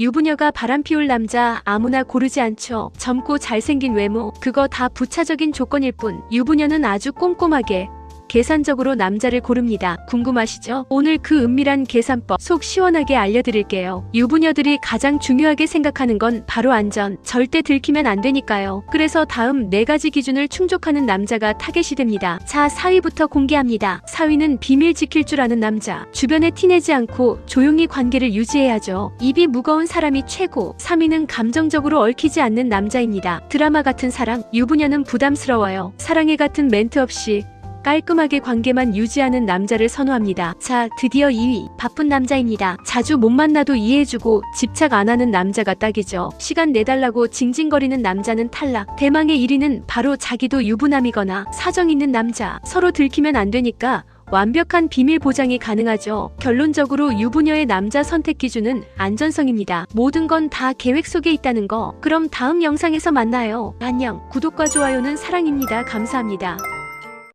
유부녀가 바람 피울 남자 아무나 고르지 않죠. 젊고 잘생긴 외모, 그거 다 부차적인 조건일 뿐. 유부녀는 아주 꼼꼼하게 계산적으로 남자를 고릅니다. 궁금하시죠? 오늘 그 은밀한 계산법 속 시원하게 알려드릴게요. 유부녀들이 가장 중요하게 생각하는 건 바로 안전. 절대 들키면 안 되니까요. 그래서 다음 네 가지 기준을 충족하는 남자가 타겟이 됩니다. 자, 4위부터 공개합니다. 4위는 비밀 지킬 줄 아는 남자. 주변에 티내지 않고 조용히 관계를 유지해야죠. 입이 무거운 사람이 최고. 3위는 감정적으로 얽히지 않는 남자입니다. 드라마 같은 사랑, 유부녀는 부담스러워요. 사랑해 같은 멘트 없이 깔끔하게 관계만 유지하는 남자를 선호합니다. 자, 드디어 2위. 바쁜 남자입니다. 자주 못 만나도 이해해주고 집착 안 하는 남자가 딱이죠. 시간 내달라고 징징거리는 남자는 탈락. 대망의 1위는 바로 자기도 유부남이거나 사정 있는 남자. 서로 들키면 안 되니까 완벽한 비밀 보장이 가능하죠. 결론적으로 유부녀의 남자 선택 기준은 안전성입니다. 모든 건 다 계획 속에 있다는 거. 그럼 다음 영상에서 만나요. 안녕. 구독과 좋아요는 사랑입니다. 감사합니다.